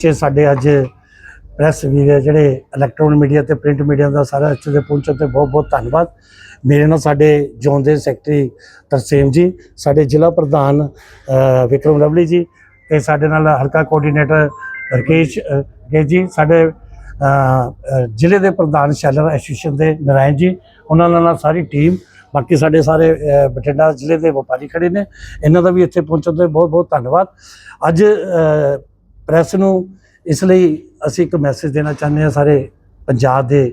ਕਿ ਸਾਡੇ ਅੱਜ ਪ੍ਰੈਸ ਵੀਰ ਜਿਹੜੇ ਇਲੈਕਟ੍ਰੋਨਿਕ ਮੀਡੀਆ ਤੇ ਪ੍ਰਿੰਟ ਮੀਡੀਆ ਦਾ ਸਾਰਾ ਇੱਥੇ ਦੇ ਪਹੁੰਚਣ ਤੇ ਬਹੁਤ ਬਹੁਤ ਧੰਨਵਾਦ। ਮੇਰੇ ਨਾਲ ਸਾਡੇ ਜ਼ੋਨ ਦੇ ਸੈਕਟਰੀ ਤਰਸੇਮ ਜੀ ਸਾਡੇ ਜ਼ਿਲ੍ਹਾ ਪ੍ਰਧਾਨ ਵਿਕਰਮ ਲਵਲੀ ਜੀ ਤੇ ਸਾਡੇ ਨਾਲ ਹਲਕਾ ਕੋਆਰਡੀਨੇਟਰ ਰਕੇਸ਼ ਅ, ਜੀ ਸਾਡੇ ਜ਼ਿਲ੍ਹੇ ਦੇ ਪ੍ਰਧਾਨ ਸ਼ੈਲਰ ਐਸੋਸੀਏਸ਼ਨ ਦੇ ਨਰਾਇਣ ਜੀ ਉਹਨਾਂ ਨਾਲ ਸਾਰੀ ਟੀਮ ਬਾਕੀ ਸਾਡੇ ਸਾਰੇ ਬਠਿੰਡਾ ਜ਼ਿਲ੍ਹੇ ਦੇ ਵਪਾਰੀ ਖੜੇ ਨੇ। ਇਹਨਾਂ ਦਾ ਵੀ ਇੱਥੇ ਪਹੁੰਚਣ ਤੇ ਬਹੁਤ ਬਹੁਤ ਧੰਨਵਾਦ। ਅੱਜ ਪ੍ਰੈਸ ਨੂੰ। ਇਸ ਲਈ ਅਸੀਂ ਇੱਕ ਮੈਸੇਜ ਦੇਣਾ ਚਾਹੁੰਦੇ ਹਾਂ ਸਾਰੇ ਪੰਜਾਬ ਦੇ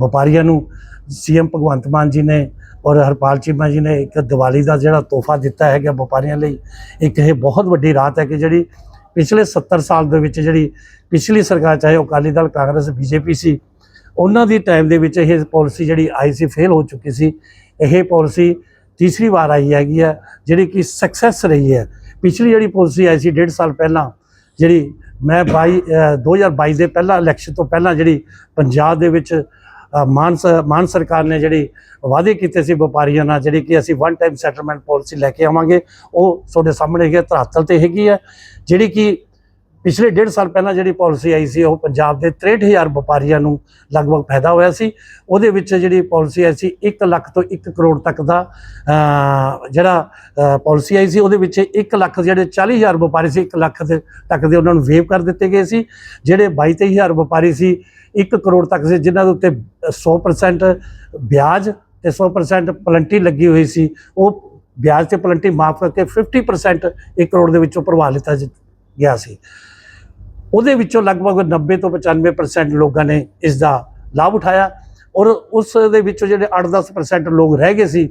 ਵਪਾਰੀਆਂ ਨੂੰ। ਸੀਐਮ ਭਗਵੰਤ ਮਾਨ ਜੀ ਨੇ ਔਰ ਹਰਪਾਲ ਚੀਮਾ ਜੀ ਨੇ ਇੱਕ ਦੀਵਾਲੀ ਦਾ ਜਿਹੜਾ ਤੋਹਫਾ ਦਿੱਤਾ ਹੈਗਾ ਵਪਾਰੀਆਂ ਲਈ, ਇੱਕ ਇਹ ਬਹੁਤ ਵੱਡੀ ਰਾਤ ਹੈ ਕਿ ਜਿਹੜੀ ਪਿਛਲੇ 70 ਸਾਲ ਦੇ ਵਿੱਚ ਜਿਹੜੀ ਪਿਛਲੀ ਸਰਕਾਰ, ਚਾਹੇ ਉਹ ਅਕਾਲੀ ਦਲ, ਕਾਂਗਰਸ, ਬੀਜੇਪੀ ਸੀ, ਉਹਨਾਂ ਦੀ ਟਾਈਮ ਦੇ ਵਿੱਚ ਇਹ ਪਾਲਿਸੀ ਜਿਹੜੀ ਆਈ ਸੀ ਫੇਲ ਹੋ ਚੁੱਕੀ ਸੀ। ਇਹ ਪਾਲਿਸੀ ਤੀਸਰੀ ਵਾਰ ਆਈ ਹੈਗੀ ਹੈ, ਜਿਹੜੀ ਕਿ ਸਕਸੈਸ ਰਹੀ ਹੈ। ਪਿਛਲੀ ਜਿਹੜੀ ਪਾਲਿਸੀ ਆਈ ਸੀ, ਡੇਢ ਸਾਲ ਪਹਿਲਾਂ ਜਿਹੜੀ ਮੈਂ 22 ਅ, 2022 ਦੇ ਪਹਿਲਾਂ ਇਲੈਕਸ਼ਨ ਤੋਂ ਪਹਿਲਾਂ ਜਿਹੜੀ ਪੰਜਾਬ ਦੇ ਵਿੱਚ ਅ, ਮਾਨ ਮਾਨ ਸਰਕਾਰ ਨੇ ਜਿਹੜੀ ਵਾਅਦੇ ਕੀਤੇ ਸੀ ਵਪਾਰੀਆਂ ਨਾਲ ਜਿਹੜੀ ਕਿ ਅਸੀਂ ਵਨ ਟਾਈਮ ਸੈਟਲਮੈਂਟ ਪਾਲਿਸੀ ਲੈ ਕੇ ਆਵਾਂਗੇ ਉਹ ਤੁਹਾਡੇ ਸਾਹਮਣੇ ਹੈਗੀ ਹੈ, ਧਰਾਤਲ ਤੇ ਹੈਗੀ ਹੈ ਜਿਹੜੀ ਕਿ ਪਿਛਲੇ ਡੇਢ ਸਾਲ ਪਹਿਲਾਂ ਜਿਹੜੀ ਪਾਲਿਸੀ ਆਈ ਸੀ, ਉਹ ਪੰਜਾਬ ਦੇ 63000 ਵਪਾਰੀਆਂ ਨੂੰ ਲਗਭਗ ਫਾਇਦਾ ਹੋਇਆ ਸੀ। ਉਹਦੇ ਵਿੱਚ ਜਿਹੜੀ ਪਾਲਿਸੀ ਆਈ ਸੀ 1 ਲੱਖ ਤੋਂ 1 ਕਰੋੜ ਤੱਕ ਦਾ ਜਿਹੜਾ ਪਾਲਿਸੀ ਆਈ ਸੀ, ਉਹਦੇ ਵਿੱਚ 1 ਲੱਖ ਜਿਹੜੇ 40000 ਵਪਾਰੀ ਸੀ 1 ਲੱਖ ਦੇ ਤੱਕ ਦੇ ਉਹਨਾਂ ਨੂੰ ਵੇਵ ਕਰ ਦਿੱਤੇ ਗਏ ਸੀ। ਜਿਹੜੇ 22 23000 ਵਪਾਰੀ ਸੀ 1 ਕਰੋੜ ਤੱਕ ਸੀ, ਜਿਨ੍ਹਾਂ ਦੇ ਉੱਤੇ 100% ਵਿਆਜ ਤੇ 100% ਪਲੰਟੀ ਲੱਗੀ ਹੋਈ ਸੀ, ਉਹ ਵਿਆਜ ਤੇ ਪਲੰਟੀ ਮਾਫ ਕਰਕੇ 50% 1 ਕਰੋੜ ਦੇ ਵਿੱਚੋਂ ਭਰਵਾ ਲਿੱਤਾ ਗਿਆ ਸੀ। ਉਹਦੇ ਵਿੱਚੋਂ ਲਗਭਗ 90 ਤੋਂ 95% ਲੋਕਾਂ ਨੇ ਇਸ ਦਾ ਲਾਭ ਉਠਾਇਆ ਔਰ ਉਸ ਦੇ ਵਿੱਚੋਂ ਜਿਹੜੇ 8-10% ਲੋਕ ਰਹਿ ਗਏ ਸੀ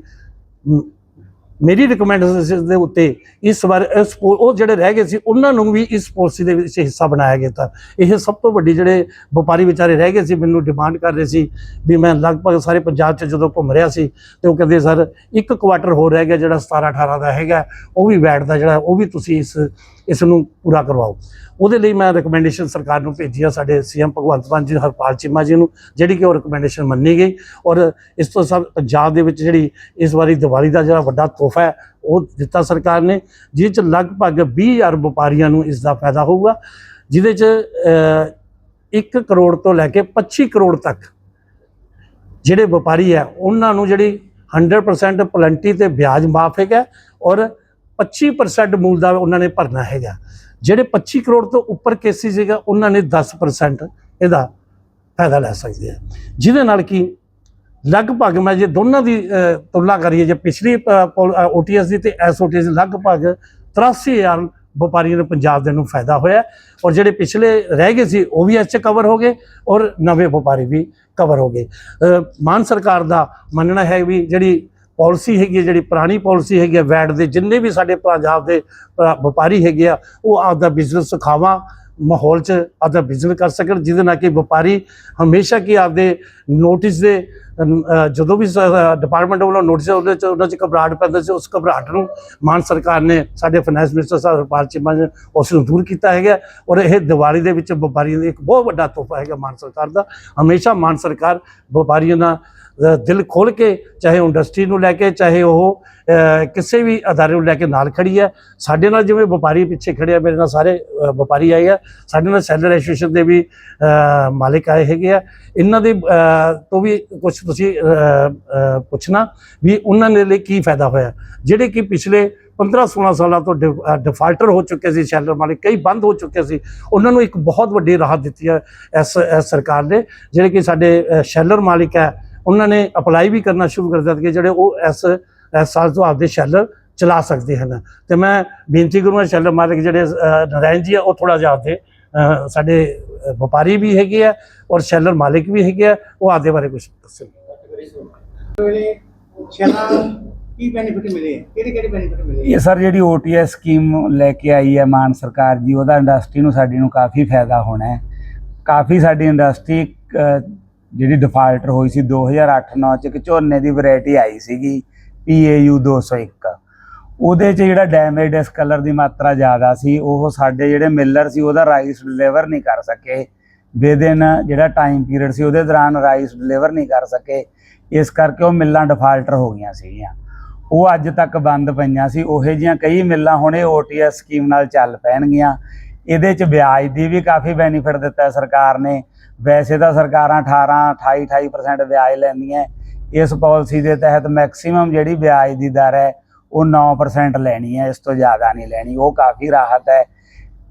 ਮੇਰੀ ਰਿਕਮੈਂਡੇਸ਼ਨ ਦੇ ਉੱਤੇ ਇਸ ਵਾਰ ਉਹ ਜਿਹੜੇ ਰਹਿ ਗਏ ਸੀ, ਉਹਨਾਂ ਨੂੰ ਵੀ ਇਸ ਪਾਲਿਸੀ ਦੇ ਵਿੱਚ ਹਿੱਸਾ ਬਣਾਇਆ ਗਿਆ ਤਾਂ। ਇਹ ਸਭ ਤੋਂ ਵੱਡੀ ਜਿਹੜੇ ਵਪਾਰੀ ਵਿਚਾਰੇ ਰਹਿ ਗਏ ਸੀ, ਮੈਨੂੰ ਡਿਮਾਂਡ ਕਰ ਰਹੇ ਸੀ ਵੀ ਮੈਂ ਲਗਭਗ ਸਾਰੇ ਪੰਜਾਬ 'ਚ ਜਦੋਂ ਘੁੰਮ ਰਿਹਾ ਸੀ ਤੇ ਉਹ ਕਹਿੰਦੇ, ਸਰ, ਇੱਕ ਕੁਆਟਰ ਹੋਰ ਰਹਿ ਗਿਆ ਜਿਹੜਾ 17 18 ਦਾ ਹੈਗਾ, ਉਹ ਵੀ ਵੈਟ ਦਾ ਜਿਹੜਾ, ਉਹ ਵੀ ਤੁਸੀਂ ਇਸ ਇਸ ਨੂੰ ਪੂਰਾ ਕਰਵਾਓ। ਉਹਦੇ ਲਈ ਮੈਂ ਰਿਕਮੈਂਡੇਸ਼ਨ ਸਰਕਾਰ ਨੂੰ ਭੇਜੀ ਆ, ਸਾਡੇ ਸੀਐਮ ਭਗਵੰਤ ਮਾਨ ਜੀ, ਹਰਪਾਲ ਚੀਮਾ ਜੀ ਨੂੰ, ਜਿਹੜੀ ਕਿ ਉਹ ਰਿਕਮੈਂਡੇਸ਼ਨ ਮੰਨੀ ਗਈ। ਔਰ ਇਸ ਤੋਂ ਸਭ ਪੰਜਾਬ ਦੇ ਵਿੱਚ ਜਿਹੜੀ ਇਸ ਵਾਰੀ ਦੀਵਾਲੀ ਦਾ ਜਿਹੜਾ ਵੱਡਾ ਤੋਹਫਾ ਹੈ, ਉਹ ਦਿੱਤਾ ਸਰਕਾਰ ਨੇ ਜਿਸ ਚ ਲਗਭਗ 20000 ਵਪਾਰੀਆਂ ਨੂੰ ਇਸ ਦਾ ਫਾਇਦਾ ਹੋਊਗਾ, ਜਿਹਦੇ ਚ 1 ਕਰੋੜ ਤੋਂ ਲੈ ਕੇ 25 ਕਰੋੜ ਤੱਕ ਜਿਹੜੇ ਵਪਾਰੀ ਹੈ, ਉਹਨਾਂ ਨੂੰ ਜਿਹੜੀ 100% ਪਲੰਟੀ ਤੇ ਵਿਆਜ ਮਾਫ ਹੈਗਾ ਔਰ 25% ਮੂਲ ਦਾ ਉਹਨਾਂ ਨੇ ਭਰਨਾ ਹੈਗਾ। ਜਿਹੜੇ 25 ਕਰੋੜ ਤੋਂ ਉੱਪਰ ਕੇਸਿਸ ਹੈਗਾ, ਉਹਨਾਂ ਨੇ 10% ਇਹਦਾ ਫਾਇਦਾ ਲੈ ਸਕਦੇ ਆ। ਜਿਹਦੇ ਨਾਲ ਕਿ ਲਗਭਗ ਮੈਂ ਜੇ ਦੋਨਾਂ ਦੀ ਤੁਲਨਾ ਕਰੀਏ, ਜੇ ਪਿਛਲੀ ਓਟੀਐਸ ਦੀ ਤੇ ਐਸਓਟੀਐਸ ਲਗਭਗ 83000 ਵਪਾਰੀਆਂ ਨੂੰ ਪੰਜਾਬ ਦੇ ਨੂੰ ਫਾਇਦਾ ਹੋਇਆ ਔਰ ਜਿਹੜੇ ਪਿਛਲੇ ਰਹਿ ਗਏ ਸੀ, ਉਹ ਵੀ ਇਸ 'ਚ ਕਵਰ ਹੋ ਗਏ ਔਰ ਨਵੇਂ ਵਪਾਰੀ ਵੀ ਕਵਰ ਹੋ ਗਏ। ਮਾਨ ਸਰਕਾਰ ਦਾ ਮੰਨਣਾ ਹੈ ਵੀ ਜਿਹੜੀ ਪਾਲਿਸੀ ਹੈਗੀ ਹੈ, ਜਿਹੜੀ ਪੁਰਾਣੀ ਪਾਲਿਸੀ ਹੈਗੀ ਹੈ ਵੈਟ ਦੇ ਜਿੰਨੇ ਵੀ ਸਾਡੇ ਪੰਜਾਬ ਦੇ ਵਪਾਰੀ ਹੈਗੇ ਆ ਉਹ ਆਪਦਾ ਬਿਜ਼ਨਸ ਸੁਖਾਵਾਂ ਮਾਹੌਲ 'ਚ ਆਪਦਾ ਬਿਜ਼ਨਸ ਕਰ ਸਕਣ ਜਿਹਦੇ ਨਾਲ ਕਿ ਵਪਾਰੀ ਹਮੇਸ਼ਾ ਕੀ ਆਪਦੇ ਨੋਟਿਸ ਦੇ ਜਦੋਂ ਵੀ ਡਿਪਾਰਟਮੈਂਟ ਵੱਲੋਂ ਨੋਟਿਸ ਉਹਦੇ 'ਚ ਉਹਨਾਂ 'ਚ ਘਬਰਾਹਟ ਪੈਂਦਾ ਸੀ। ਉਸ ਘਬਰਾਹਟ ਨੂੰ ਮਾਨ ਸਰਕਾਰ ਨੇ ਸਾਡੇ ਫਾਈਨੈਂਸ ਮਿਨਿਸਟਰ ਸਾਹਿਬ ਹਰਪਾਲ ਚੀਮਾ ਨੇ ਉਸ ਨੂੰ ਦੂਰ ਕੀਤਾ ਹੈਗਾ। ਔਰ ਇਹ ਦੀਵਾਲੀ ਦੇ ਵਿੱਚ ਵਪਾਰੀਆਂ ਲਈ ਇੱਕ ਬਹੁਤ ਵੱਡਾ ਤੋਹਫਾ ਹੈਗਾ ਮਾਨ ਸਰਕਾਰ ਦਾ। ਹਮੇਸ਼ਾ ਮਾਨ ਸਰਕਾਰ ਵਪਾਰੀਆਂ ਦਾ ਦਿਲ ਖੋਲ ਕੇ ਚਾਹੇ ਇੰਡਸਟਰੀ ਨੂੰ ਲੈ ਕੇ ਚਾਹੇ ਉਹ ਕਿਸੇ ਵੀ ਅਦਾਰੇ ਨੂੰ ਲੈ ਕੇ ਨਾਲ ਖੜੀ ਹੈ। ਸਾਡੇ ਨਾਲ ਜਿਵੇਂ ਵਪਾਰੀ ਪਿੱਛੇ ਖੜੇ ਆ ਮੇਰੇ ਨਾਲ ਸਾਰੇ ਵਪਾਰੀ ਆਏ ਆ। ਸਾਡੇ ਨਾਲ ਸੈਲਰ ਐਸੋਸੀਏਸ਼ਨ ਦੇ ਵੀ ਅ, ਮਾਲਿਕ ਆਏ ਹੈਗੇ ਆ। ਇਹਨਾਂ ਦੇ ਤੋਂ ਵੀ ਕੁਝ ਤੁਸੀਂ ਪੁੱਛਣਾ ਵੀ ਉਹਨਾਂ ਦੇ ਲਈ ਕੀ ਫਾਇਦਾ ਹੋਇਆ। ਜਿਹੜੇ ਕਿ ਪਿਛਲੇ 15 16 ਸਾਲਾਂ ਤੋਂ ਡਿਫਾਲਟਰ ਹੋ ਚੁੱਕੇ ਸੀ ਸ਼ੈਲਰ ਮਾਲਕ ਕਈ ਬੰਦ ਹੋ ਚੁੱਕੇ ਸੀ ਉਹਨਾਂ ਨੂੰ ਇੱਕ ਬਹੁਤ ਵੱਡੀ ਰਾਹਤ ਦਿੱਤੀ ਹੈ ਇਸ ਸਰਕਾਰ ਨੇ। ਜਿਹੜੇ ਕਿ ਸਾਡੇ ਸ਼ੈਲਰ ਮਾਲਿਕ ਹੈ ਉਹਨਾਂ ਨੇ ਅਪਲਾਈ ਵੀ ਕਰਨਾ ਸ਼ੁਰੂ ਕਰ ਦਿੱਤਾ ਕਿ ਜਿਹੜੇ ਉਹ ਇਸ ਇਸ ਸਾਲ ਤੋਂ ਆਪਦੇ ਸ਼ੈਲਰ ਚਲਾ ਸਕਦੇ ਹਨ। ਤੇ ਮੈਂ ਬੇਨਤੀ ਕਰੂੰਗਾ ਸ਼ੈਲਰ ਮਾਲਕ ਜਿਹੜੇ ਅ, ਨਾਰਾਇਣ ਜੀ ਆ ਉਹ ਥੋੜਾ ਜਿਹਾ ਆਪਦੇ ਸਾਡੇ ਵਪਾਰੀ ਵੀ ਹੈਗੇ ਆ ਔਰ ਸ਼ੈਲਰ ਮਾਲਿਕ ਵੀ ਹੈਗੇ ਆ, ਉਹ ਆਪਦੇ ਬਾਰੇ ਕੁਝ ਦੱਸਣ। ਵੇਲੇ ਸ਼ਹਿਰਾਂ ਨੂੰ ਕੀ ਬੈਨੀਫਿਟ ਮਿਲੇ ਕਿਹੜੇ ਕਿਹੜੇ ਬੈਨੀਫਿਟ ਮਿਲੇ ਇਹ ਸਰ ਜਿਹੜੀ OTS ਸਕੀਮ ਲੈ ਕੇ ਆਈ ਹੈ ਮਾਨ ਸਰਕਾਰ ਜੀ, ਉਹਦਾ ਇੰਡਸਟਰੀ ਨੂੰ ਸਾਡੀ ਨੂੰ ਕਾਫੀ ਫਾਇਦਾ ਹੋਣਾ ਹੈ। ਕਾਫੀ ਸਾਡੀ ਇੰਡਸਟਰੀ ਜਿਹੜੀ ਡਿਫਾਲਟਰ ਹੋਈ ਸੀ 2008-9 ਚ ਇੱਕ ਝੋਨੇ ਦੀ ਵੈਰਾਈਟੀ ਆਈ ਸੀਗੀ PAU 201 ਉਹਦੇ ਚ ਜਿਹੜਾ ਡੈਮੇਜ ਡਿਸਕਲਰ ਦੀ ਮਾਤਰਾ ਜ਼ਿਆਦਾ ਸੀ, ਉਹ ਸਾਡੇ ਜਿਹੜੇ ਮਿਲਰ ਸੀ, ਉਹਦਾ ਰਾਈਸ ਡਿਲੀਵਰ ਨਹੀਂ ਕਰ ਸਕੇ। ਵਿਦਿਨ ਜਿਹੜਾ ਟਾਈਮ ਪੀਰੀਅਡ ਸੀ, ਉਹਦੇ ਦੌਰਾਨ ਰਾਈਸ ਡਿਲੀਵਰ ਨਹੀਂ ਕਰ ਸਕੇ। ਇਸ ਕਰਕੇ ਉਹ ਮਿੱਲਾਂ ਡਿਫਾਲਟਰ ਹੋ ਗਈਆਂ ਸੀਗੀਆਂ। ਉਹ ਅੱਜ ਤੱਕ ਬੰਦ ਪਈਆਂ ਸੀ। ਉਹੇ ਜੀਆਂ ਕਈ ਮਿੱਲਾਂ ਹੁਣ ਇਹ OTS ਸਕੀਮ ਨਾਲ ਚੱਲ ਪੈਣਗੀਆਂ। ਇਹਦੇ ਚ ਵਿਆਜ ਦੀ ਵੀ ਕਾਫੀ ਬੈਨੀਫਿਟ ਦਿੱਤਾ ਸਰਕਾਰ ਨੇ। ਵੈਸੇ ਤਾਂ ਸਰਕਾਰਾਂ 18 28 28% ਵਿਆਜ ਲੈਂਦੀਆਂ। ਇਸ ਪਾਲਿਸੀ ਦੇ ਤਹਿਤ ਮੈਕਸਿਮਮ ਜਿਹੜੀ ਵਿਆਜ ਦੀ ਦਰ ਹੈ ਉਹ 9% ਲੈਣੀ ਹੈ, ਇਸ ਤੋਂ ਜ਼ਿਆਦਾ ਨਹੀਂ ਲੈਣੀ, ਉਹ ਕਾਫੀ ਰਾਹਤ ਹੈ।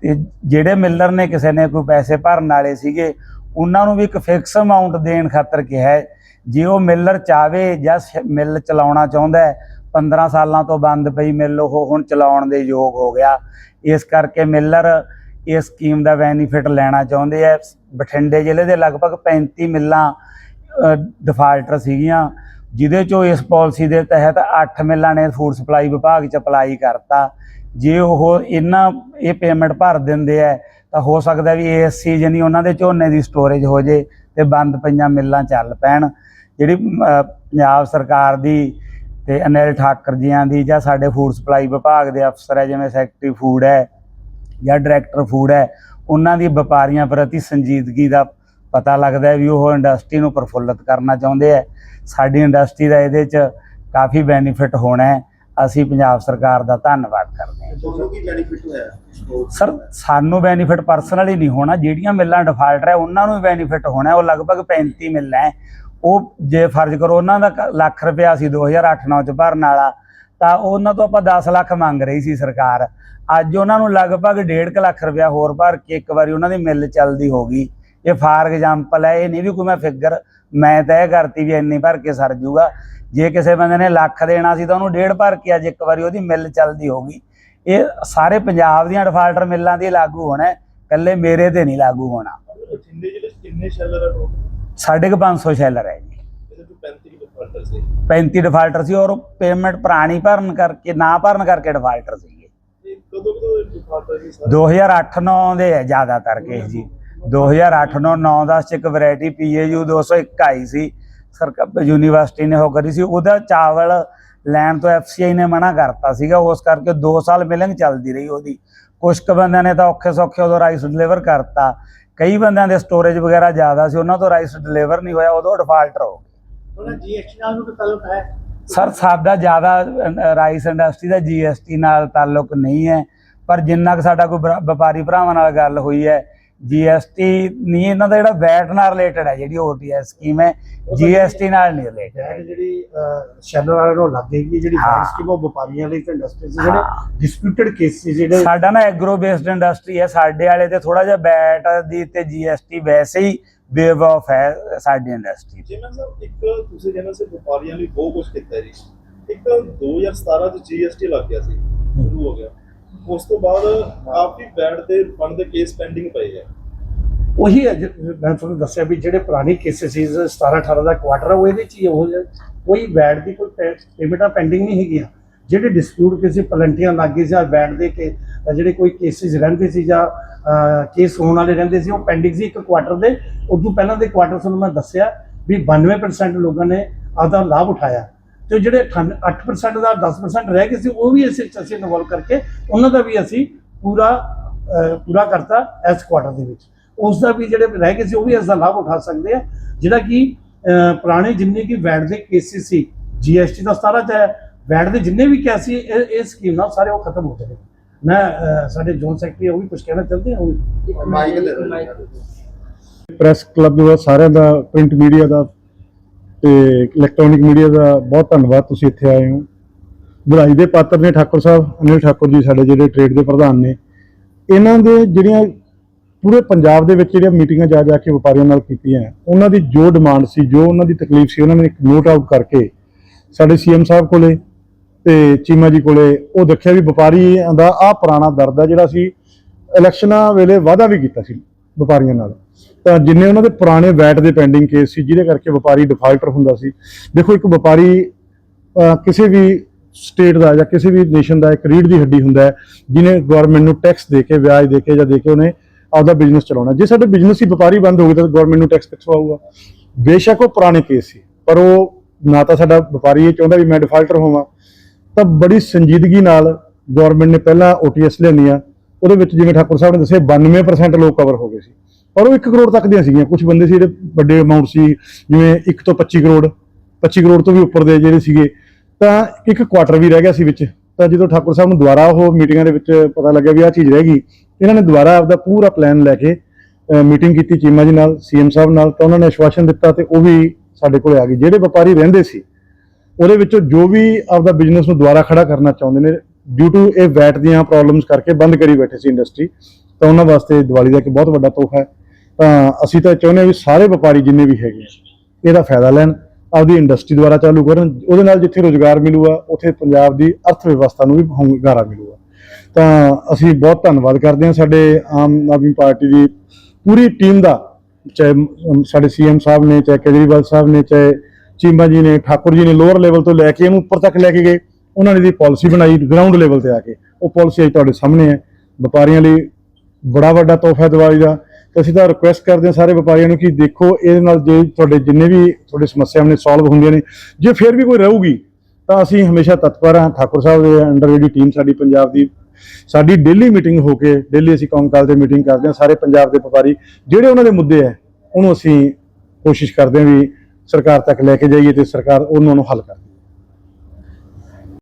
ਤੇ ਜਿਹੜੇ ਮਿਲਰ ਨੇ ਕਿਸੇ ਨੇ ਕੋਈ ਪੈਸੇ ਭਰਨ ਵਾਲੇ ਸੀਗੇ, ਉਹਨਾਂ ਨੂੰ ਵੀ ਇੱਕ ਫਿਕਸ ਅਮਾਉਂਟ ਦੇਣ ਖਾਤਰ ਕਿਹਾ ਜੇ ਉਹ ਮਿਲਰ ਚਾਵੇ ਜਾਂ ਸ- ਮਿੱਲ ਚਲਾਉਣਾ ਚਾਹੁੰਦਾ ਹੈ 15 ਸਾਲਾਂ ਤੋਂ ਬੰਦ ਪਈ ਮਿੱਲ, ਉਹ ਹੁਣ ਚਲਾਉਣ ਦੇ ਯੋਗ ਹੋ ਗਿਆ। ਇਸ ਕਰਕੇ ਮਿਲਰ ਇਸ ਸਕੀਮ ਦਾ ਬੈਨੀਫਿਟ ਲੈਣਾ ਚਾਹੁੰਦੇ ਆ ਬਠਿੰਡੇ ਜ਼ਿਲ੍ਹੇ ਦੇ ਲਗਭਗ 35 ਮਿੱਲਾਂ ਡਿਫਾਲਟਰ ਸੀਗੀਆਂ। ਜਿਹਦੇ ਚੋਂ ਇਸ ਪਾਲਿਸੀ ਦੇ ਤਹਿਤ 8 ਮਿੱਲਾਂ ਨੇ ਫੂਡ ਸਪਲਾਈ ਵਿਭਾਗ ਚ ਅਪਲਾਈ ਕਰਤਾ। ਜੇ ਉਹ ਇਹਨਾਂ ਇਹ ਪੇਮੈਂਟ ਭਰ ਦਿੰਦੇ ਆ, ਤਾਂ ਹੋ ਸਕਦਾ ਵੀ ਇਸ ਸੀਜ਼ਨ ਹੀ ਉਹਨਾਂ ਦੇ ਝੋਨੇ ਦੀ ਸਟੋਰੇਜ ਹੋ ਜੇ ਤੇ ਬੰਦ ਪਈਆਂ ਮਿੱਲਾਂ ਚੱਲ ਪੈਣ। ਜਿਹੜੀ ਪੰਜਾਬ ਸਰਕਾਰ ਦੀ ਤੇ ਅਨਿਲ ਠਾਕਰ ਜੀਆਂ ਦੀ ਜਾਂ ਸਾਡੇ ਫੂਡ ਸਪਲਾਈ ਵਿਭਾਗ ਦੇ ਅਫਸਰ ਹੈ ਜਿਵੇਂ ਸੈਕਟਰੀ ਫੂਡ ਹੈ ਜਾਂ ਡਾਇਰੈਕਟਰ ਫੂਡ ਹੈ, ਉਹਨਾਂ ਦੀ ਵਪਾਰੀਆਂ ਪ੍ਰਤੀ ਸੰਜੀਦਗੀ ਦਾ ਪਤਾ ਲੱਗਦਾ ਵੀ ਉਹ ਇੰਡਸਟਰੀ ਨੂੰ ਪ੍ਰਫੁੱਲਤ ਕਰਨਾ ਚਾਹੁੰਦੇ ਹੈ ਸਾਡੀ ਇੰਡਸਟਰੀ ਦਾ ਇਹਦੇ 'ਚ ਕਾਫੀ ਬੈਨੀਫਿਟ ਹੋਣਾ ਹੈ। ਅਸੀਂ ਪੰਜਾਬ ਸਰਕਾਰ ਦਾ ਧੰਨਵਾਦ ਕਰਦੇ ਹਾਂ। ਤੁਹਾਨੂੰ ਕੀ ਬੈਨੀਫਿਟ ਹੋਇਆ? ਸਰ ਸਾਨੂੰ ਬੈਨੀਫਿਟ ਪਰਸਨਲੀ ਨਹੀਂ ਹੋਣਾ। ਜਿਹੜੀਆਂ ਮਿੱਲਾਂ ਡਿਫਾਲਟਰ ਹੈ ਉਹਨਾਂ ਨੂੰ ਬੈਨੀਫਿਟ ਹੋਣਾ। ਉਹ ਲਗਭਗ 35 ਮਿੱਲਾਂ ਉਹ ਜੇ ਫਰਜ਼ ਕਰੋ ਉਹਨਾਂ ਦਾ ਲੱਖ ਰੁਪਇਆ ਸੀ 2008-9 ਚ ਭਰਨ ਵਾਲਾ ਤਾਂ ਉਹਨਾਂ ਤੋਂ ਆਪਾਂ 10 ਲੱਖ ਮੰਗ ਰਹੀ ਸੀ ਸਰਕਾਰ। ਅੱਜ ਉਹਨਾਂ ਨੂੰ ਲਗਭਗ 1.5 ਲੱਖ ਰੁਪਇਆ ਹੋਰ ਭਰ ਕੇ ਇੱਕ ਵਾਰੀ ਉਹਨਾਂ ਦੀ ਮਿੱਲ ਚੱਲਦੀ ਹੋ ਗਈ। ਇਹ ਫਾਰ ਐਗਜ਼ਾਮਪਲ ਹੈ ਇਹ ਨਹੀਂ ਵੀ ਕੋਈ ਮੈਂ ਫਿਗਰ ਮੈਂ ਤੈਅ ਕਰਤੀ ਵੀ ਇੰਨੀ ਭਰ ਕੇ ਸਰ ਜੂਗਾ। ਜੇ ਕਿਸੇ ਬੰਦੇ ਨੇ ਲੱਖ ਦੇਣਾ ਸੀ ਤਾਂ ਉਹਨੂੰ ਡੇਢ ਭਰ ਕੇ ਅੱਜ ਇੱਕ ਵਾਰੀ ਉਹਦੀ ਮਿੱਲ ਚੱਲਦੀ ਹੋਗੀ ਇਹ ਸਾਰੇ ਪੰਜਾਬ ਦੀਆਂ ਡਿਫਾਲਟਰ ਮਿੱਲਾਂ ਦੀ ਲਾਗੂ ਹੋਣਾ ਹੈ, ਇਕੱਲੇ ਮੇਰੇ ਤੇ ਨਹੀਂ ਲਾਗੂ ਹੋਣਾ। ਬਠਿੰਡੇ ਜ਼ਿਲ੍ਹੇ 'ਚ ਕਿੰਨੇ ਸ਼ੈਲਰ ਆ ਸਾਢੇ ਕੁ 500 ਸ਼ੈਲਰ ਹੈ ਜੀ। ਇਹਦੇ ਤੋਂ 35 ਡਿਫਾਲਟਰ ਸੀ। 35 ਡਿਫਾਲਟਰ ਸੀ ਔਰ ਪੇਮੈਂਟ ਪੁਰਾਣੀ ਭਰਨ ਕਰਕੇ ਨਾ ਭਰਨ ਕਰਕੇ ਡਿਫਾਲਟਰ ਸੀਗੇ। ਇਹ ਕਦੋਂ ਕਦੋਂ ਡਿਫਾਲਟਰ ਸੀ ਸਾਰੇ? 2008-9 ਦੇ ਹੈ ਜ਼ਿਆਦਾਤਰ ਕੇਸ ਜੀ। 2008-9 9-10 ਚ ਇੱਕ ਵੈਰਾਈਟੀ ਪੀਏਯੂ 201 ਆਈ ਸੀ ਸਰਕਾਰ ਯੂਨੀਵਰਸਿਟੀ ਨੇ ਉਹ ਕਰੀ ਸੀ। ਉਹਦਾ ਚਾਵਲ ਲੈਣ ਤੋਂ ਐਫਸੀਆਈ ਨੇ ਮਨਾ ਕਰਤਾ ਸੀਗਾ। ਉਸ ਕਰਕੇ 2 ਸਾਲ ਮਿਲਿੰਗ ਚੱਲਦੀ ਰਹੀ ਉਹਦੀ। ਕੁਝ ਕੁ ਬੰਦਿਆਂ ਨੇ ਤਾਂ ਔਖੇ ਸੌਖੇ ਉਦੋਂ ਰਾਈਸ ਡਿਲੀਵਰ ਕਰਤਾ। ਕਈ ਬੰਦਿਆਂ ਦੇ ਸਟੋਰੇਜ ਵਗੈਰਾ ਜ਼ਿਆਦਾ ਸੀ। ਉਹਨਾਂ ਤੋਂ ਰਾਈਸ ਡਿਲੀਵਰ ਨਹੀਂ ਹੋਇਆ। ਉਦੋਂ ਡਿਫਾਲਟਰ ਹੋ ਗਏ ਉਹਨਾਂ ਜੀਐਸਟੀ ਨਾਲ ਨੂੰ ਕੋਈ ਤਾਲੁਕ ਹੈ? ਸਰ ਸਾਡਾ ਜ਼ਿਆਦਾ ਰਾਈਸ ਇੰਡਸਟਰੀ ਦਾ ਜੀਐਸਟੀ ਨਾਲ ਤਾਲੁਕ ਨਹੀਂ ਹੈ। ਪਰ ਜਿੰਨਾ ਕੁ ਸਾਡਾ ਕੋਈ ਵਪਾਰੀ ਭਰਾਵਾਂ ਨਾਲ ਗੱਲ ਹੋਈ ਹੈ ਜੀਐਸਟੀ ਨਹੀਂ ਇਹਨਾਂ ਦਾ ਜਿਹੜਾ ਵੈਟ ਨਾਲ ਰਿਲੇਟਡ ਹੈ ਜਿਹੜੀ ਓਟੀਐਸ ਸਕੀਮ ਹੈ ਜੀਐਸਟੀ ਨਾਲ ਨਹੀਂ ਰਿਲੇਟਡ ਜਿਹੜੀ ਜਿਹੜੀ ਸ਼ੈਲਰ ਵਾਲੇ ਨੂੰ ਲੱਗ ਗਈ ਜਿਹੜੀ। ਬਾਈਕ ਸਕੀਮ ਉਹ ਵਪਾਰੀਆਂ ਲਈ ਤੇ ਇੰਡਸਟਰੀ ਜਿਹੜੇ। ਡਿਸਪਿਊਟਡ ਕੇਸਿਸ ਜਿਹੜੇ ਸਾਡਾ ਨਾ ਐਗਰੋ ਬੇਸਡ ਇੰਡਸਟਰੀ ਹੈ ਸਾਡੇ ਵਾਲੇ ਤੇ ਥੋੜਾ ਜਿਹਾ ਵੈਟ ਦੀ ਤੇ ਜੀਐਸਟੀ ਵੈਸੇ ਹੀ ਵੇਵ ਆਫ ਹੈ ਸਾਡੀ ਇੰਡਸਟਰੀ ਜਿਵੇਂ ਸਾਹਿਬ ਇੱਕ ਤੁਸੀਂ ਜਿਵੇਂ ਸੇ ਵਪਾਰੀਆਂ ਲਈ ਬਹੁਤ ਕੁਝ ਕੀਤਾ ਜੀ ਇੱਕ 2017 ਚ ਜੀਐਸਟੀ ਲੱਗ ਗਿਆ ਸੀ ਸ਼ੁਰੂ ਹੋ ਗਿਆ ਉਸ ਤੋਂ ਬਾਅਦ ਕਾਫੀ ਬੈਡ ਤੇ ਫੰਡ ਕੇਸ ਪੈਂਡਿੰਗ ਪਏ ਆ। ਉਹੀ ਹੈ ਮੈਂ ਤੁਹਾਨੂੰ ਦੱਸਿਆ ਵੀ ਜਿਹੜੇ ਪੁਰਾਣੀ ਕੇਸਿਸ ਸੀ 17 18 ਦਾ ਕੁਆਟਰ ਉਹ ਇਹਦੇ ਚ ਹੀ ਹੋ ਕੋਈ ਵੈਟ ਦੀ ਕੋਈ ਪੇਮੈਂਟਾਂ ਪੈਂਡਿੰਗ ਨਹੀਂ ਹੈਗੀਆਂ। ਜਿਹੜੇ ਡਿਸਪਿਊਟ ਕਿਸੇ ਪਲੰਟੀਆਂ ਲੱਗ ਗਈ ਸੀ ਜਾਂ ਵੈਟ ਦੇ ਕੇ ਜਿਹੜੇ ਕੋਈ ਕੇਸਿਸ ਰਹਿੰਦੇ ਸੀ, ਜਾਂ ਕੇਸ ਹੋਣ ਵਾਲੇ ਰਹਿੰਦੇ ਸੀ, ਉਹ ਪੈਂਡਿੰਗ ਸੀ ਇੱਕ ਕੁਆਟਰ ਦੇ। ਉਦੋਂ ਪਹਿਲਾਂ ਦੇ ਕੁਆਟਰ ਤੁਹਾਨੂੰ ਮੈਂ ਦੱਸਿਆ ਵੀ 92% ਲੋਕਾਂ ਨੇ ਆਦਾ ਲਾਭ ਉਠਾਇਆ। ਤੇ ਜਿਹੜੇ 8% ਦਾ 10% ਰਹਿ ਗਏ ਸੀ ਉਹ ਵੀ ਵਿੱਚ ਅਸੀਂ ਇਨਵੋਲਵ ਕਰਕੇ ਉਹਨਾਂ ਦਾ ਵੀ ਅਸੀਂ ਪੂਰਾ ਪੂਰਾ ਕਰਤਾ ਇਸ ਕੁਆਟਰ ਦੇ ਵਿੱਚ। ਉਸ ਦਾ ਵੀ ਜਿਹੜੇ ਰਹਿ ਗਏ ਸੀ ਉਹ ਵੀ ਇਸ ਦਾ ਲਾਭ ਉਠਾ ਸਕਦੇ ਆ ਜਿਹੜਾ ਕਿ ਪੁਰਾਣੇ ਜਿੰਨੇ ਕਿ ਵੈਟ ਦੇ ਕੇਸਿਸ ਸੀ ਜੀਐਸਟੀ ਦਾ ਸਾਰਾ ਚ ਵੈਟ ਦੇ ਜਿੰਨੇ ਵੀ ਕੇਸ ਸੀ ਇਹ ਸਕੀਮ ਨਾਲ ਸਾਰੇ ਉਹ ਖਤਮ ਹੋ ਜਾਣਗੇ ਮੈਂ ਸਾਡੇ ਜੋਨ ਸੈਕਟਰੀ ਉਹ ਵੀ ਕੁਝ ਕਹਿਣਾ ਚਾਹੁੰਦੇ ਹਾਂ ਮਾਈਕ ਦੇ। ਪ੍ਰੈਸ ਕਲੱਬ ਦਾ ਸਾਰਿਆਂ ਦਾ ਪ੍ਰਿੰਟ ਮੀਡੀਆ ਦਾ ਤੇ ਇਲੈਕਟ੍ਰੋਨਿਕ ਮੀਡੀਆ ਦਾ ਬਹੁਤ ਧੰਨਵਾਦ, ਤੁਸੀਂ ਇੱਥੇ ਆਏ ਹੋ। ਵਧਾਈ ਦੇ ਪਾਤਰ ਨੇ ਠਾਕੁਰ ਸਾਹਿਬ, ਅਨਿਲ ਠਾਕੁਰ ਜੀ ਸਾਡੇ ਜਿਹੜੇ ਟ੍ਰੇਡ ਦੇ ਪ੍ਰਧਾਨ ਨੇ। ਇਹਨਾਂ ਦੇ ਜਿਹੜੀਆਂ ਪੂਰੇ ਪੰਜਾਬ ਦੇ ਵਿੱਚ ਜਿਹੜੀਆਂ ਮੀਟਿੰਗਾਂ ਜਾ ਜਾ ਕੇ ਵਪਾਰੀਆਂ ਨਾਲ ਕੀਤੀਆਂ, ਉਹਨਾਂ ਦੀ ਜੋ ਡਿਮਾਂਡ ਸੀ, ਜੋ ਉਹਨਾਂ ਦੀ ਤਕਲੀਫ ਸੀ, ਉਹਨਾਂ ਨੇ ਇੱਕ ਨੋਟ ਆਊਟ ਕਰਕੇ ਸਾਡੇ ਸੀਐਮ ਸਾਹਿਬ ਕੋਲੇ ਤੇ ਚੀਮਾ ਜੀ ਕੋਲੇ ਉਹ ਦੇਖਿਆ ਵੀ ਵਪਾਰੀਆਂ ਦਾ ਆਹ ਪੁਰਾਣਾ ਦਰਦ ਹੈ ਜਿਹੜਾ ਸੀ, ਇਲੈਕਸ਼ਨਾਂ ਵੇਲੇ ਵਾਅਦਾ ਵੀ ਕੀਤਾ ਸੀ। ਵਪਾਰੀਆਂ ਨਾਲ। ਤਾਂ ਜਿੰਨੇ ਉਹਨਾਂ ਦੇ ਪੁਰਾਣੇ ਵੈਟ ਦੇ ਪੈਂਡਿੰਗ ਕੇਸ ਸੀ, ਜਿਹਦੇ ਕਰਕੇ ਵਪਾਰੀ ਡਿਫਾਲਟਰ ਹੁੰਦਾ ਸੀ। ਦੇਖੋ, ਇੱਕ ਵਪਾਰੀ ਕਿਸੇ ਵੀ ਸਟੇਟ ਦਾ ਜਾਂ ਕਿਸੇ ਵੀ ਨੇਸ਼ਨ ਦਾ ਇੱਕ ਰੀੜ ਦੀ ਹੱਡੀ ਹੁੰਦਾ ਹੈ, ਜਿਹਨੇ ਗਵਰਨਮੈਂਟ ਨੂੰ ਟੈਕਸ ਦੇ ਕੇ, ਵਿਆਜ ਦੇ ਕੇ ਜਾਂ ਦੇ ਕੇ ਉਹਨੇ ਆਪਦਾ ਬਿਜ਼ਨਸ ਚਲਾਉਣਾ। ਜੇ ਸਾਡੇ ਬਿਜ਼ਨਸ ਹੀ ਵਪਾਰੀ ਬੰਦ ਹੋ ਗਏ ਤਾਂ ਗਵਰਨਮੈਂਟ ਨੂੰ ਟੈਕਸ ਕਿੱਥੋਂ ਆਊਗਾ? ਬੇਸ਼ੱਕ ਉਹ ਪੁਰਾਣੇ ਕੇਸ ਸੀ, ਪਰ ਉਹ ਨਾ ਤਾਂ ਸਾਡਾ ਵਪਾਰੀ ਇਹ ਚਾਹੁੰਦਾ ਵੀ ਮੈਂ ਡਿਫਾਲਟਰ ਹੋਵਾਂ। ਤਾਂ ਬੜੀ ਸੰਜੀਦਗੀ ਨਾਲ ਗਵਰਨਮੈਂਟ ਨੇ ਪਹਿਲਾਂ ਓਟੀਐਸ ਲਿਆਂਦੀਆਂ। ਉਹਦੇ ਵਿੱਚ ਜਿਵੇਂ ਠਾਕੁਰ ਸਾਹਿਬ ਨੇ ਦੱਸਿਆ 92% ਲੋਕ ਕਵਰ ਹੋ ਗਏ ਸੀ। ਔਰ ਉਹ 1 ਕਰੋੜ ਤੱਕ ਦੀਆਂ ਸੀਗੀਆਂ। ਕੁਝ ਬੰਦੇ ਸੀ ਜਿਹੜੇ ਵੱਡੇ ਅਮਾਉਂਟ ਸੀ, ਜਿਵੇਂ 1 ਤੋਂ 25 ਕਰੋੜ 25 ਕਰੋੜ ਤੋਂ ਵੀ ਉੱਪਰ ਦੇ ਜਿਹੜੇ ਸੀਗੇ। ਤਾਂ ਇੱਕ ਕੁਆਟਰ ਵੀ ਰਹਿ ਗਿਆ ਸੀ ਵਿੱਚ। ਤਾਂ ਜਦੋਂ ਠਾਕੁਰ ਸਾਹਿਬ ਨੂੰ ਦੁਬਾਰਾ ਉਹ ਮੀਟਿੰਗਾਂ ਦੇ ਵਿੱਚ ਪਤਾ ਲੱਗਿਆ ਵੀ ਆਹ ਚੀਜ਼ ਰਹਿ ਗਈ, ਇਹਨਾਂ ਨੇ ਦੁਬਾਰਾ ਆਪਦਾ ਪੂਰਾ ਪਲਾਨ ਲੈ ਕੇ ਮੀਟਿੰਗ ਕੀਤੀ ਚੀਮਾ ਜੀ ਨਾਲ ਸੀਐਮ ਸਾਹਿਬ ਨਾਲ, ਤਾਂ ਉਹਨਾਂ ਨੇ ਆਸ਼ਵਾਸਨ ਦਿੱਤਾ ਤੇ ਉਹ ਵੀ ਸਾਡੇ ਕੋਲੇ ਆ ਗਈ ਜਿਹੜੇ ਵਪਾਰੀ ਰਹਿੰਦੇ ਸੀ, ਉਹਦੇ ਵਿੱਚੋਂ ਜੋ ਵੀ ਆਪਦਾ ਬਿਜ਼ਨਸ ਨੂੰ ਦੁਬਾਰਾ ਖੜਾ ਕਰਨਾ ਚਾਹੁੰਦੇ ਨੇ ਡਿਊ ਟੂ ਇਹ ਵੈਟ ਦੀਆਂ ਪ੍ਰੋਬਲਮਸ ਕਰਕੇ ਬੰਦ ਕਰੀ ਬੈਠੇ ਸੀ ਇੰਡਸਟਰੀ ਤਾਂ ਉਹਨਾਂ ਵਾਸਤੇ ਦੀਵਾਲੀ ਦਾ ਇੱਕ ਬਹੁਤ ਵੱਡਾ ਤੋਹਫਾ ਹੈ। ਤਾਂ ਅਸੀਂ ਤਾਂ ਚਾਹੁੰਦੇ ਹਾਂ ਵੀ ਸਾਰੇ ਵਪਾਰੀ ਜਿੰਨੇ ਵੀ ਹੈਗੇ ਆ, ਇਹਦਾ ਫਾਇਦਾ ਲੈਣ ਆਪਦੀ ਇੰਡਸਟਰੀ ਦੁਆਰਾ ਚਾਲੂ ਕਰਨ ਉਹਦੇ ਨਾਲ ਜਿੱਥੇ ਰੋਜ਼ਗਾਰ ਮਿਲੂਗਾ ਉੱਥੇ ਪੰਜਾਬ ਦੀ ਅਰਥ ਵਿਵਸਥਾ ਨੂੰ ਵੀ ਹੁੰਗਾਰਾ ਮਿਲੂਗਾ। ਤਾਂ ਅਸੀਂ ਬਹੁਤ ਧੰਨਵਾਦ ਕਰਦੇ ਹਾਂ ਸਾਡੇ ਆਮ ਆਦਮੀ ਪਾਰਟੀ ਦੀ ਪੂਰੀ ਟੀਮ ਦਾ ਚਾਹੇ ਅਮ, ਸਾਡੇ ਸੀਐਮ ਸਾਹਿਬ ਨੇ ਚਾਹੇ ਕੇਜਰੀਵਾਲ ਸਾਹਿਬ ਨੇ ਚਾਹੇ ਚੀਮਾ ਜੀ ਨੇ ਠਾਕੁਰ ਜੀ ਨੇ ਲੋਅਰ ਲੈਵਲ ਤੋਂ ਲੈ ਕੇ ਇਹਨੂੰ ਉੱਪਰ ਤੱਕ ਲੈ ਕੇ ਗਏ। ਉਹਨਾਂ ਨੇ ਦੀ ਪਾਲਿਸੀ ਬਣਾਈ ਗਰਾਊਂਡ ਲੈਵਲ ਤੇ ਆ ਕੇ। ਉਹ ਪਾਲਿਸੀ ਅੱਜ ਤੁਹਾਡੇ ਸਾਹਮਣੇ ਹੈ। ਵਪਾਰੀਆਂ ਲਈ ਬੜਾ ਵੱਡਾ ਤੋਹਫਾ ਹੈ ਦੀਵਾਲੀ ਦਾ। ਤੇ ਅਸੀਂ ਤਾਂ ਰਿਕੁਐਸਟ ਕਰਦੇ ਹਾਂ ਸਾਰੇ ਵਪਾਰੀਆਂ ਨੂੰ ਕਿ ਦੇਖੋ, ਇਹਦੇ ਨਾਲ ਜੇ ਤੁਹਾਡੇ ਜਿੰਨੇ ਵੀ ਤੁਹਾਡੇ ਸਮੱਸਿਆਵਾਂ ਨੇ ਸੋਲਵ ਹੁੰਦੀਆਂ ਨੇ, ਜੇ ਫਿਰ ਵੀ ਕੋਈ ਰਹੂਗੀ, ਤਾਂ ਅਸੀਂ ਹਮੇਸ਼ਾ ਤਤਪਰ ਹਾਂ। ਠਾਕੁਰ ਸਾਹਿਬ ਦੇ ਅੰਡਰ ਜਿਹੜੀ ਟੀਮ ਸਾਡੀ ਪੰਜਾਬ ਦੀ, ਸਾਡੀ ਡੇਲੀ ਮੀਟਿੰਗ ਹੋ ਕੇ ਡੇਲੀ ਅਸੀਂ ਕੌਮਕਾਲ ਦੇ ਮੀਟਿੰਗ ਕਰਦੇ ਹਾਂ, ਸਾਰੇ ਪੰਜਾਬ ਦੇ ਵਪਾਰੀ, ਜਿਹੜੇ ਉਹਨਾਂ ਦੇ ਮੁੱਦੇ ਹੈ, ਉਹਨੂੰ ਅਸੀਂ ਕੋਸ਼ਿਸ਼ ਕਰਦੇ ਹਾਂ ਵੀ ਸਰਕਾਰ ਤੱਕ ਲੈ ਕੇ ਜਾਈਏ ਤੇ ਸਰਕਾਰ ਉਹਨਾਂ ਨੂੰ ਹੱਲ ਕਰੇ